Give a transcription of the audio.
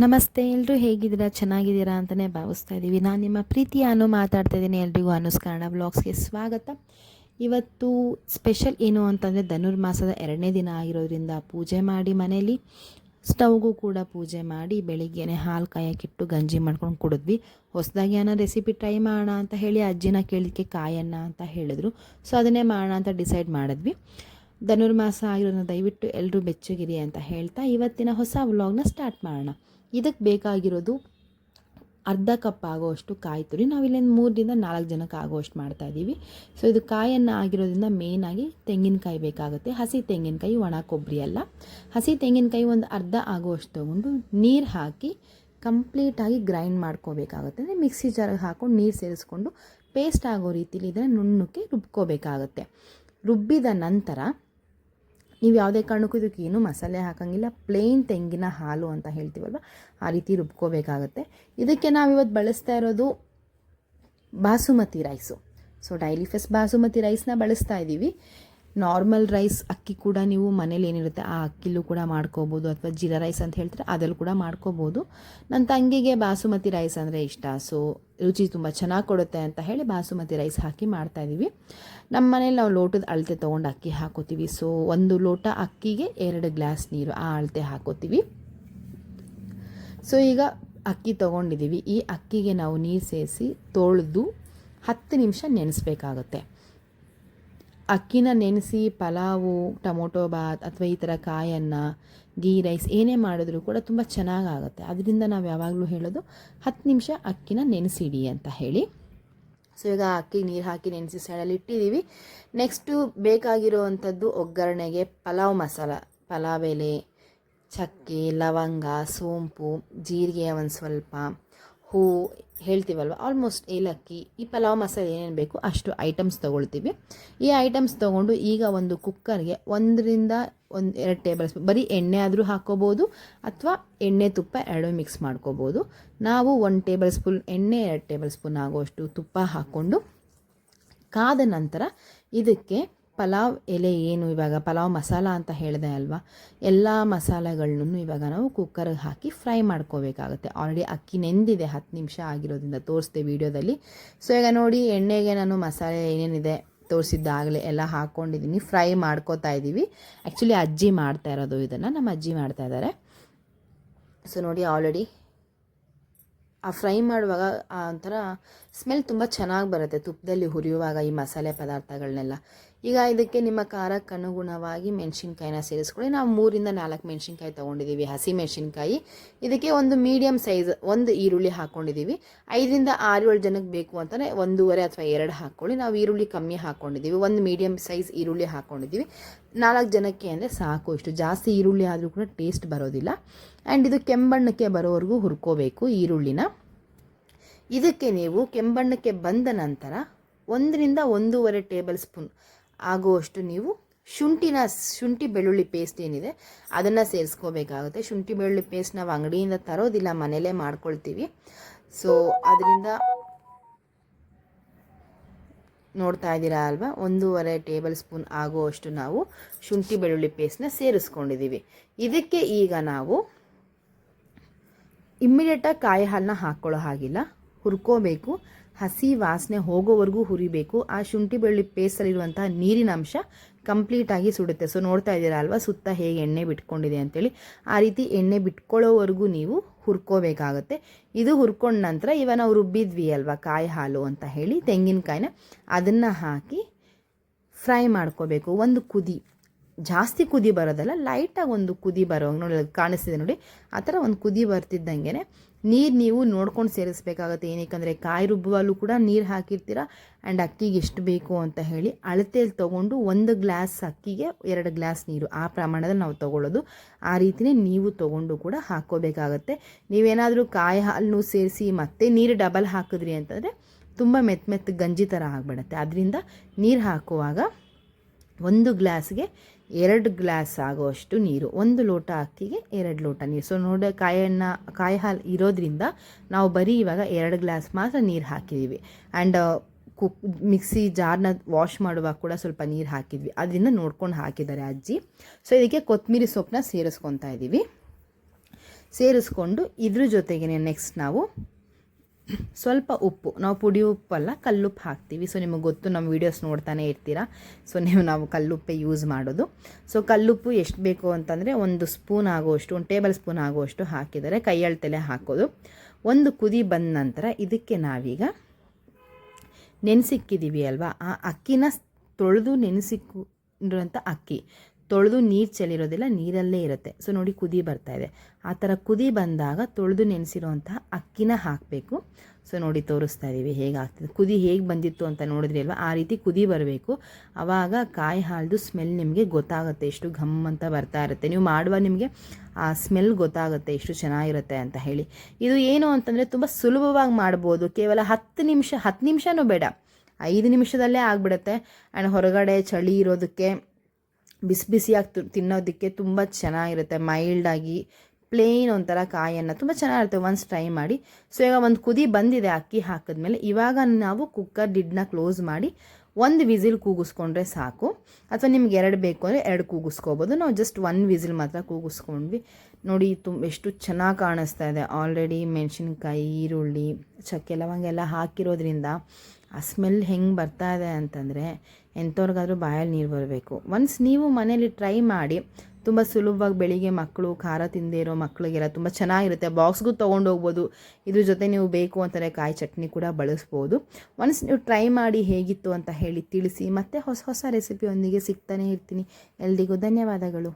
ನಮಸ್ತೆ ಎಲ್ಲರೂ ಹೇಗಿದ್ದೀರಾ? ಚೆನ್ನಾಗಿದ್ದೀರಾ ಅಂತಲೇ ಭಾವಿಸ್ತಾ ಇದ್ದೀವಿ. ನಾನು ನಿಮ್ಮ ಪ್ರೀತಿಯ ಅನು ಮಾತಾಡ್ತಾ ಇದ್ದೀನಿ. ಎಲ್ರಿಗೂ ಅನುಸ್ಕರಣ ಬ್ಲಾಗ್ಸ್ಗೆ ಸ್ವಾಗತ. ಇವತ್ತು ಸ್ಪೆಷಲ್ ಏನು ಅಂತಂದರೆ ಧನುರ್ಮಾಸದ ಎರಡನೇ ದಿನ ಆಗಿರೋದ್ರಿಂದ ಪೂಜೆ ಮಾಡಿ ಮನೇಲಿ. ಸ್ಟವ್ಗೂ ಕೂಡ ಪೂಜೆ ಮಾಡಿ ಬೆಳಿಗ್ಗೆನೆ ಹಾಲು ಕಾಯಕ್ಕಿಟ್ಟು ಗಂಜಿ ಮಾಡ್ಕೊಂಡು ಕುಡಿದ್ವಿ. ಹೊಸದಾಗಿ ಏನೋ ರೆಸಿಪಿ ಟ್ರೈ ಮಾಡೋಣ ಅಂತ ಹೇಳಿ ಅಜ್ಜಿನ ಕೇಳಿದ್ದಕ್ಕೆ ಕಾಯನ್ನ ಅಂತ ಹೇಳಿದ್ರು. ಸೊ, ಅದನ್ನೇ ಮಾಡೋಣ ಅಂತ ಡಿಸೈಡ್ ಮಾಡಿದ್ವಿ. ಧನುರ್ಮಾಸ ಆಗಿರೋದನ್ನ ದಯವಿಟ್ಟು ಎಲ್ಲರೂ ಬೆಚ್ಚಗಿರಿ ಅಂತ ಹೇಳ್ತಾ ಇವತ್ತಿನ ಹೊಸ ವ್ಲಾಗ್ನ ಸ್ಟಾರ್ಟ್ ಮಾಡೋಣ. ಇದಕ್ಕೆ ಬೇಕಾಗಿರೋದು ಅರ್ಧ ಕಪ್ ಆಗೋಷ್ಟು ಕಾಯಿ ತುರಿ. ನಾವಿಲ್ಲಿಂದ ಮೂರರಿಂದ ನಾಲ್ಕು ಜನಕ್ಕೆ ಆಗೋಷ್ಟು ಮಾಡ್ತಾ ಇದ್ದೀವಿ. ಸೊ ಇದು ಕಾಯನ್ನು ಆಗಿರೋದ್ರಿಂದ ಮೇಯ್ನಾಗಿ ತೆಂಗಿನಕಾಯಿ ಬೇಕಾಗುತ್ತೆ. ಹಸಿ ತೆಂಗಿನಕಾಯಿ, ಒಣ ಕೊಬ್ಬರಿ ಅಲ್ಲ. ಹಸಿ ತೆಂಗಿನಕಾಯಿ ಒಂದು ಅರ್ಧ ಆಗೋಷ್ಟು ತೊಗೊಂಡು ನೀರು ಹಾಕಿ ಕಂಪ್ಲೀಟಾಗಿ ಗ್ರೈಂಡ್ ಮಾಡ್ಕೋಬೇಕಾಗುತ್ತೆ. ಅಂದರೆ ಮಿಕ್ಸಿ ಜಾರಿಗೆ ಹಾಕೊಂಡು ನೀರು ಸೇರಿಸ್ಕೊಂಡು ಪೇಸ್ಟ್ ಆಗೋ ರೀತಿಲಿ ಇದನ್ನು ನುಣ್ಣಕ್ಕೆ ರುಬ್ಕೋಬೇಕಾಗುತ್ತೆ. ರುಬ್ಬಿದ ನಂತರ ನೀವು ಯಾವುದೇ ಕಾರಣಕ್ಕೂ ಇದಕ್ಕೆ ಏನೂ ಮಸಾಲೆ ಹಾಕೋಂಗಿಲ್ಲ ಪ್ಲೇನ್ ತೆಂಗಿನ ಹಾಲು ಅಂತ ಹೇಳ್ತೀವಲ್ವ? ಆ ರೀತಿ ರುಬ್ಕೋಬೇಕಾಗತ್ತೆ. ಇದಕ್ಕೆ ನಾವಿವತ್ತು ಬಳಸ್ತಾ ಇರೋದು basmati rice so daily first basmati ರೈಸ್ನ ಬಳಸ್ತಾ ಇದ್ದೀವಿ ನಾರ್ಮಲ್ ರೈಸ್ ಅಕ್ಕಿ ಕೂಡ ನೀವು ಮನೇಲಿ ಏನಿರುತ್ತೆ ಆ ಅಕ್ಕಿಲೂ ಕೂಡ ಮಾಡ್ಕೋಬೋದು ಅಥವಾ ಜೀರಾ ರೈಸ್ ಅಂತ ಹೇಳ್ತಾರೆ, ಅದಲ್ಲೂ ಕೂಡ ಮಾಡ್ಕೋಬೋದು. ನನ್ನ ತಂಗಿಗೆ ಬಾಸುಮತಿ ರೈಸ್ ಅಂದರೆ ಇಷ್ಟ. ಸೊ ರುಚಿ ತುಂಬ ಚೆನ್ನಾಗಿ ಕೊಡುತ್ತೆ ಅಂತ ಹೇಳಿ ಬಾಸುಮತಿ ರೈಸ್ ಹಾಕಿ ಮಾಡ್ತಾಯಿದ್ದೀವಿ ನಮ್ಮ ಮನೇಲಿ ನಾವು ಲೋಟದ ಅಳತೆ ತೊಗೊಂಡು ಅಕ್ಕಿ ಹಾಕೋತೀವಿ. ಸೊ ಒಂದು ಲೋಟ ಅಕ್ಕಿಗೆ ಎರಡು ಗ್ಲಾಸ್ ನೀರು ಆ ಅಳತೆ ಹಾಕೋತೀವಿ. ಸೊ ಈಗ ಅಕ್ಕಿ ತೊಗೊಂಡಿದ್ದೀವಿ ಈ ಅಕ್ಕಿಗೆ ನಾವು ನೀರು ಸೇರಿಸಿ ತೊಳೆದು ಹತ್ತು ನಿಮಿಷ ನೆನೆಸ್ಬೇಕಾಗತ್ತೆ. ಅಕ್ಕಿನ ನೆನೆಸಿ ಪಲಾವು, ಟೊಮೊಟೊ ಬಾತ್ ಅಥವಾ ಈ ಥರ ಕಾಯನ್ನ ಗೀ ರೈಸ್ ಏನೇ ಮಾಡಿದ್ರೂ ಕೂಡ ತುಂಬ ಚೆನ್ನಾಗಾಗುತ್ತೆ. ಅದರಿಂದ ನಾವು ಯಾವಾಗಲೂ ಹೇಳೋದು ಹತ್ತು ನಿಮಿಷ ಅಕ್ಕಿನ ನೆನೆಸಿಡಿ ಅಂತ ಹೇಳಿ. ಸೊ ಈಗ ಅಕ್ಕಿ ನೀರು ಹಾಕಿ ನೆನೆಸಿ ಸೈಡಲ್ಲಿ ಇಟ್ಟಿದ್ದೀವಿ ನೆಕ್ಸ್ಟು ಬೇಕಾಗಿರುವಂಥದ್ದು ಒಗ್ಗರಣೆಗೆ ಪಲಾವ್ ಮಸಾಲ. ಪಲಾವ್ ಎಲೆ, ಚಕ್ಕೆ, ಲವಂಗ, ಸೋಂಪು, ಜೀರಿಗೆ ಒಂದು ಸ್ವಲ್ಪ. ಹೂ ಹೇಳ್ತೀವಲ್ವ? ಆಲ್ಮೋಸ್ಟ್ ಏಲಕ್ಕಿ, ಈ ಪಲಾವ್ ಮಸಾಲೆ ಏನೇನು ಬೇಕು ಅಷ್ಟು ಐಟಮ್ಸ್ ತೊಗೊಳ್ತೀವಿ. ಈ ಐಟಮ್ಸ್ ತೊಗೊಂಡು ಈಗ ಒಂದು ಕುಕ್ಕರ್ಗೆ ಒಂದರಿಂದ ಒಂದು ಎರಡು ಟೇಬಲ್ ಸ್ಪೂನ್ ಬರೀ ಎಣ್ಣೆ ಆದರೂ ಹಾಕ್ಕೋಬೋದು ಅಥವಾ ಎಣ್ಣೆ ತುಪ್ಪ ಎರಡೂ ಮಿಕ್ಸ್ ಮಾಡ್ಕೋಬೋದು. ನಾವು ಒಂದು ಟೇಬಲ್ ಸ್ಪೂನ್ ಎಣ್ಣೆ ಎರಡು ಟೇಬಲ್ ಸ್ಪೂನ್ ಆಗುವಷ್ಟು ತುಪ್ಪ ಹಾಕ್ಕೊಂಡು ಕಾದ ನಂತರ ಇದಕ್ಕೆ ಪಲಾವ್ ಎಲೆ ಏನು ಇವಾಗ ಪಲಾವ್ ಮಸಾಲ ಅಂತ ಹೇಳಿದೆ ಅಲ್ವಾ? ಎಲ್ಲ ಮಸಾಲೆಗಳನ್ನೂ ಇವಾಗ ನಾವು ಕುಕ್ಕರ್ಗೆ ಹಾಕಿ ಫ್ರೈ ಮಾಡ್ಕೋಬೇಕಾಗುತ್ತೆ. ಆಲ್ರೆಡಿ ಅಕ್ಕಿ ನೆಂದಿದೆ, ಹತ್ತು ನಿಮಿಷ ಆಗಿರೋದ್ರಿಂದ ತೋರಿಸ್ದೆ ವೀಡಿಯೋದಲ್ಲಿ ಸೊ ಈಗ ನೋಡಿ, ಎಣ್ಣೆಗೆ ನಾನು ಮಸಾಲೆ ಏನೇನಿದೆ ತೋರಿಸಿದ್ದಾಗಲೇ ಎಲ್ಲ ಹಾಕ್ಕೊಂಡಿದ್ದೀನಿ ಫ್ರೈ ಮಾಡ್ಕೋತಾ ಇದ್ದೀವಿ ಆ್ಯಕ್ಚುಲಿ ಅಜ್ಜಿ ಮಾಡ್ತಾ ಇರೋದು ಇದನ್ನು, ನಮ್ಮ ಅಜ್ಜಿ ಮಾಡ್ತಾ ಇದ್ದಾರೆ ಸೊ ನೋಡಿ ಆಲ್ರೆಡಿ ಆ ಫ್ರೈ ಮಾಡುವಾಗ ಆ ಒಂಥರ ಸ್ಮೆಲ್ ತುಂಬ ಚೆನ್ನಾಗಿ ಬರುತ್ತೆ ತುಪ್ಪದಲ್ಲಿ ಹುರಿಯುವಾಗ ಈ ಮಸಾಲೆ ಪದಾರ್ಥಗಳನ್ನೆಲ್ಲ ಈಗ ಇದಕ್ಕೆ ನಿಮ್ಮ ಖಾರಕ್ಕೆ ಅನುಗುಣವಾಗಿ ಮೆಣಸಿನ್ಕಾಯಿನ ಸೇರಿಸ್ಕೊಳ್ಳಿ. ನಾವು ಮೂರಿಂದ ನಾಲ್ಕು ಮೆಣಸಿನ್ಕಾಯಿ ತೊಗೊಂಡಿದ್ದೀವಿ, ಹಸಿ ಮೆಣಸಿನ್ಕಾಯಿ. ಇದಕ್ಕೆ ಒಂದು ಮೀಡಿಯಮ್ ಸೈಜ್ ಒಂದು ಈರುಳ್ಳಿ ಹಾಕ್ಕೊಂಡಿದ್ದೀವಿ ಐದರಿಂದ ಆರು ಏಳು ಜನಕ್ಕೆ ಬೇಕು ಅಂತಲೇ ಒಂದೂವರೆ ಅಥವಾ ಎರಡು ಹಾಕ್ಕೊಳ್ಳಿ. ನಾವು ಈರುಳ್ಳಿ ಕಮ್ಮಿ ಹಾಕ್ಕೊಂಡಿದ್ದೀವಿ ಒಂದು ಮೀಡಿಯಮ್ ಸೈಜ್ ಈರುಳ್ಳಿ ಹಾಕ್ಕೊಂಡಿದ್ದೀವಿ ನಾಲ್ಕು ಜನಕ್ಕೆ ಅಂದರೆ ಸಾಕು, ಇಷ್ಟು ಜಾಸ್ತಿ ಈರುಳ್ಳಿ ಆದರೂ ಕೂಡ ಟೇಸ್ಟ್ ಬರೋದಿಲ್ಲ. ಆ್ಯಂಡ್ ಇದು ಕೆಂಬಣ್ಣಕ್ಕೆ ಬರೋವರೆಗೂ ಹುರ್ಕೋಬೇಕು ಈರುಳ್ಳಿನ. ಇದಕ್ಕೆ ನೀವು ಕೆಂಬಣ್ಣಕ್ಕೆ ಬಂದ ನಂತರ ಒಂದರಿಂದ ಒಂದೂವರೆ ಟೇಬಲ್ ಸ್ಪೂನ್ ಆಗುವಷ್ಟು ನೀವು ಶುಂಠಿನ, ಶುಂಠಿ ಬೆಳ್ಳುಳ್ಳಿ ಪೇಸ್ಟ್ ಏನಿದೆ, ಅದನ್ನು ಸೇರಿಸ್ಕೋಬೇಕಾಗುತ್ತೆ. ಶುಂಠಿ ಬೆಳ್ಳುಳ್ಳಿ ಪೇಸ್ಟ್ ನಾವು ಅಂಗಡಿಯಿಂದ ತರೋದಿಲ್ಲ ಮನೇಲೇ ಮಾಡ್ಕೊಳ್ತೀವಿ. ಸೊ ಅದರಿಂದ ನೋಡ್ತಾ ಇದ್ದೀರಾ ಅಲ್ವಾ? ಒಂದೂವರೆ ಟೇಬಲ್ ಸ್ಪೂನ್ ಆಗುವಷ್ಟು ನಾವು ಶುಂಠಿ ಬೆಳ್ಳುಳ್ಳಿ ಪೇಸ್ಟ್ನ ಸೇರಿಸ್ಕೊಂಡಿದ್ದೀವಿ. ಇದಕ್ಕೆ ಈಗ ನಾವು ಇಮ್ಮಿಡಿಯೇಟಾಗಿ ಕಾಯಿ ಹಾಲನ್ನ ಹಾಕ್ಕೊಳ್ಳೋ ಹಾಗಿಲ್ಲ. ಹುರ್ಕೋಬೇಕು, ಹಸಿ ವಾಸನೆ ಹೋಗೋವರೆಗೂ ಹುರಿಬೇಕು, ಆ ಶುಂಠಿ ಬೆಳ್ಳಿ ಪೇಸ್ಟಲ್ಲಿರುವಂತಹ ನೀರಿನ ಅಂಶ ಕಂಪ್ಲೀಟಾಗಿ ಸುಡುತ್ತೆ. ಸೊ ನೋಡ್ತಾ ಇದ್ದೀರಾ ಅಲ್ವಾ? ಸುತ್ತ ಹೇಗೆ ಎಣ್ಣೆ ಬಿಟ್ಕೊಂಡಿದೆ ಅಂತೇಳಿ. ಆ ರೀತಿ ಎಣ್ಣೆ ಬಿಟ್ಕೊಳ್ಳೋವರೆಗೂ ನೀವು ಹುರ್ಕೋಬೇಕಾಗುತ್ತೆ. ಇದು ಹುರ್ಕೊಂಡ ನಂತರ ಇವಾಗ ನಾವು ರುಬ್ಬಿದ್ವಿ ಅಲ್ವಾ ಕಾಯಿ ಹಾಲು ಅಂತ ಹೇಳಿ, ತೆಂಗಿನಕಾಯಿನ, ಅದನ್ನು ಹಾಕಿ ಫ್ರೈ ಮಾಡ್ಕೋಬೇಕು. ಒಂದು ಕುದಿ, ಜಾಸ್ತಿ ಕುದಿ ಬರೋದಲ್ಲ ಲೈಟಾಗಿ ಒಂದು ಕುದಿ ಬರೋ ನೋಡಿ ಕಾಣಿಸ್ತಿದೆ ನೋಡಿ. ಆ ಥರ ಒಂದು ಕುದಿ ಬರ್ತಿದ್ದಂಗೆ ನೀರು ನೀವು ನೋಡ್ಕೊಂಡು ಸೇರಿಸ್ಬೇಕಾಗತ್ತೆ. ಏನಕ್ಕೆ ಕಾಯಿ ರುಬ್ಬುವಲ್ಲೂ ಕೂಡ ನೀರು ಹಾಕಿರ್ತೀರ? ಆ್ಯಂಡ್ ಅಕ್ಕಿಗೆ ಎಷ್ಟು ಬೇಕು ಅಂತ ಹೇಳಿ ಅಳತೆಯಲ್ಲಿ ತೊಗೊಂಡು ಒಂದು ಗ್ಲಾಸ್ ಅಕ್ಕಿಗೆ ಎರಡು ಗ್ಲಾಸ್ ನೀರು ಆ ಪ್ರಮಾಣದಲ್ಲಿ ನಾವು ತೊಗೊಳ್ಳೋದು. ಆ ರೀತಿಯೇ ನೀವು ತೊಗೊಂಡು ಕೂಡ ಹಾಕ್ಕೋಬೇಕಾಗತ್ತೆ. ನೀವೇನಾದರೂ ಕಾಯಿ ಹಾಲನ್ನು ಸೇರಿಸಿ ಮತ್ತೆ ನೀರು ಡಬಲ್ ಹಾಕಿದ್ರಿ ಅಂತಂದರೆ ತುಂಬ ಮೆತ್ತ ಮೆತ್ತ ಗಂಜಿ ಥರ ಆಗಿಬಿಡತ್ತೆ. ಅದರಿಂದ ನೀರು ಹಾಕುವಾಗ ಒಂದು ಗ್ಲಾಸ್ಗೆ ಎರಡು ಗ್ಲಾಸ್ ಆಗುವಷ್ಟು ನೀರು, ಒಂದು ಲೋಟ ಅಕ್ಕಿಗೆ ಎರಡು ಲೋಟ ನೀರು. ಸೊ ನೋಡಿ ಕಾಯನ್ನು ಕಾಯಿ ಹಾಲು ಇರೋದ್ರಿಂದ ನಾವು ಬರೀ ಇವಾಗ ಎರಡು ಗ್ಲಾಸ್ ಮಾತ್ರ ನೀರು ಹಾಕಿದ್ದೀವಿ ಆ್ಯಂಡ್ ಕುಕ್, ಮಿಕ್ಸಿ ಜಾರ್ನ ವಾಶ್ ಮಾಡುವಾಗ ಕೂಡ ಸ್ವಲ್ಪ ನೀರು ಹಾಕಿದ್ವಿ. ಅದರಿಂದ ನೋಡ್ಕೊಂಡು ಹಾಕಿದ್ದಾರೆ ಅಜ್ಜಿ. ಸೊ ಇದಕ್ಕೆ ಕೊತ್ತಂಬರಿ ಸೊಪ್ಪನ್ನ ಸೇರಿಸ್ಕೊತಾ ಇದ್ದೀವಿ ಸೇರಿಸ್ಕೊಂಡು ಇದ್ರ ಜೊತೆಗೆ ನೆಕ್ಸ್ಟ್ ನಾವು ಸ್ವಲ್ಪ ಉಪ್ಪು, ನಾವು ಪುಡಿ ಉಪ್ಪಲ್ಲ, ಕಲ್ಲುಪ್ಪು ಹಾಕ್ತೀವಿ. ಸೊ ನಿಮಗೆ ಗೊತ್ತು, ನಮ್ಮ ವೀಡಿಯೋಸ್ ನೋಡ್ತಾನೆ ಇರ್ತೀರಾ? ಸೊ ನೀವು ನಾವು ಕಲ್ಲುಪ್ಪೆ ಯೂಸ್ ಮಾಡೋದು. ಸೊ ಕಲ್ಲುಪ್ಪು ಎಷ್ಟು ಬೇಕು ಅಂತಂದರೆ ಒಂದು ಸ್ಪೂನ್ ಆಗೋಷ್ಟು ಒಂದು ಟೇಬಲ್ ಸ್ಪೂನ್ ಆಗುವಷ್ಟು ಹಾಕಿದರೆ ಕೈ ತಲೆ ಹಾಕೋದು. ಒಂದು ಕುದಿ ಬಂದ ನಂತರ ಇದಕ್ಕೆ ನಾವೀಗ ನೆನೆಸಿಕ್ಕಿದ್ದೀವಿ ಅಲ್ವಾ? ಆ ಅಕ್ಕಿನ ತೊಳೆದು ನೆನೆಸಿಕ್ಕಿರುವಂಥ ಅಕ್ಕಿ. ತೊಳೆದು ನೀರು ಚೆಲ್ಲಿರೋದಿಲ್ಲ, ನೀರಲ್ಲೇ ಇರುತ್ತೆ. ಸೊ ನೋಡಿ ಕುದಿ ಬರ್ತಾ ಇದೆ. ಆ ಥರ ಕುದಿ ಬಂದಾಗ ತೊಳೆದು ನೆನೆಸಿರೋಂತಹ ಅಕ್ಕಿನ ಹಾಕಬೇಕು. ಸೊ ನೋಡಿ ತೋರಿಸ್ತಾ ಇದ್ದೀವಿ ಹೇಗೆ ಆಗ್ತದೆ. ಕುದಿ ಹೇಗೆ ಬಂದಿತ್ತು ಅಂತ ನೋಡಿದ್ರಿ ಅಲ್ವಾ? ಆ ರೀತಿ ಕುದಿ ಬರಬೇಕು. ಆವಾಗ ಕಾಯಿ ಹಾಲ್ದು ಸ್ಮೆಲ್ ನಿಮಗೆ ಗೊತ್ತಾಗುತ್ತೆ ಎಷ್ಟು ಘಮ್ ಅಂತ ಬರ್ತಾ ಇರುತ್ತೆ. ನೀವು ಮಾಡುವ ನಿಮಗೆ ಆ ಸ್ಮೆಲ್ ಗೊತ್ತಾಗುತ್ತೆ ಎಷ್ಟು ಚೆನ್ನಾಗಿರುತ್ತೆ ಅಂತ ಹೇಳಿ. ಇದು ಏನು ಅಂತಂದರೆ ತುಂಬ ಸುಲಭವಾಗಿ ಮಾಡ್ಬೋದು. ಕೇವಲ ಹತ್ತು ನಿಮಿಷ, ಹತ್ತು ನಿಮಿಷನೂ ಬೇಡ. ಐದು ನಿಮಿಷದಲ್ಲೇ ಆಗಿಬಿಡುತ್ತೆ. ಆ್ಯಂಡ್ ಹೊರಗಡೆ ಚಳಿ ಇರೋದಕ್ಕೆ ಬಿಸಿ ಬಿಸಿಯಾಗಿ ತಿನ್ನೋದಕ್ಕೆ ತುಂಬ ಚೆನ್ನಾಗಿರುತ್ತೆ ಮೈಲ್ಡಾಗಿ ಪ್ಲೇನ್ ಒಂಥರ ಕಾಯನ್ನು ತುಂಬ ಚೆನ್ನಾಗಿರುತ್ತೆ ಒನ್ಸ್ ಟ್ರೈ ಮಾಡಿ. ಸೊ ಈಗ ಒಂದು ಕುದಿ ಬಂದಿದೆ ಅಕ್ಕಿ ಹಾಕಿದ್ಮೇಲೆ, ಇವಾಗ ನಾವು ಕುಕ್ಕರ್ ಡಿಡ್ನ ಕ್ಲೋಸ್ ಮಾಡಿ ಒಂದು ವಿಸಿಲ್ ಕೂಗಿಸ್ಕೊಂಡ್ರೆ ಸಾಕು. ಅಥವಾ ನಿಮ್ಗೆ ಎರಡು ಬೇಕು ಅಂದರೆ ಎರಡು ಕೂಗಿಸ್ಕೋಬೋದು. ನಾವು ಜಸ್ಟ್ ಒನ್ ವಿಸಿಲ್ ಮಾತ್ರ ಕೂಗಿಸ್ಕೊಂಡ್ವಿ. ನೋಡಿ ತುಂಬ ಎಷ್ಟು ಚೆನ್ನಾಗಿ ಕಾಣಿಸ್ತಾ ಇದೆ. ಆಲ್ರೆಡಿ ಮೆಣಸಿನ್ಕಾಯಿ ಈರುಳ್ಳಿ, ಚಕ್ಕೆ ಲವಂಗ ಹಾಕಿರೋದ್ರಿಂದ ಆ ಸ್ಮೆಲ್ ಹೆಂಗೆ ಬರ್ತಾ ಇದೆ ಅಂತಂದರೆ ಎಂಥವ್ರಿಗಾದ್ರೂ ಬಾಯಲ್ಲಿ ನೀರು ಬರಬೇಕು. ಒನ್ಸ್ ನೀವು ಮನೇಲಿ ಟ್ರೈ ಮಾಡಿ, ತುಂಬ ಸುಲಭವಾಗಿ ಬೆಳಿಗ್ಗೆ ಮಕ್ಕಳು ಖಾರ ತಿಂದೇ ಇರೋ ಮಕ್ಕಳಿಗೆಲ್ಲ ತುಂಬ ಚೆನ್ನಾಗಿರುತ್ತೆ. ಬಾಕ್ಸ್ಗೂ ತೊಗೊಂಡು ಹೋಗ್ಬೋದು. ಇದ್ರ ಜೊತೆ ನೀವು ಬೇಕು ಅಂತಾರೆ ಕಾಯಿ ಚಟ್ನಿ ಕೂಡ ಬಳಸ್ಬೋದು. ಒನ್ಸ್ ನೀವು ಟ್ರೈ ಮಾಡಿ ಹೇಗಿತ್ತು ಅಂತ ಹೇಳಿ ತಿಳಿಸಿ, ಮತ್ತೆ ಹೊಸ ಹೊಸ ರೆಸಿಪಿಯೊಂದಿಗೆ ಸಿಗ್ತಾನೆ ಇರ್ತೀನಿ. ಎಲ್ರಿಗೂ ಧನ್ಯವಾದಗಳು.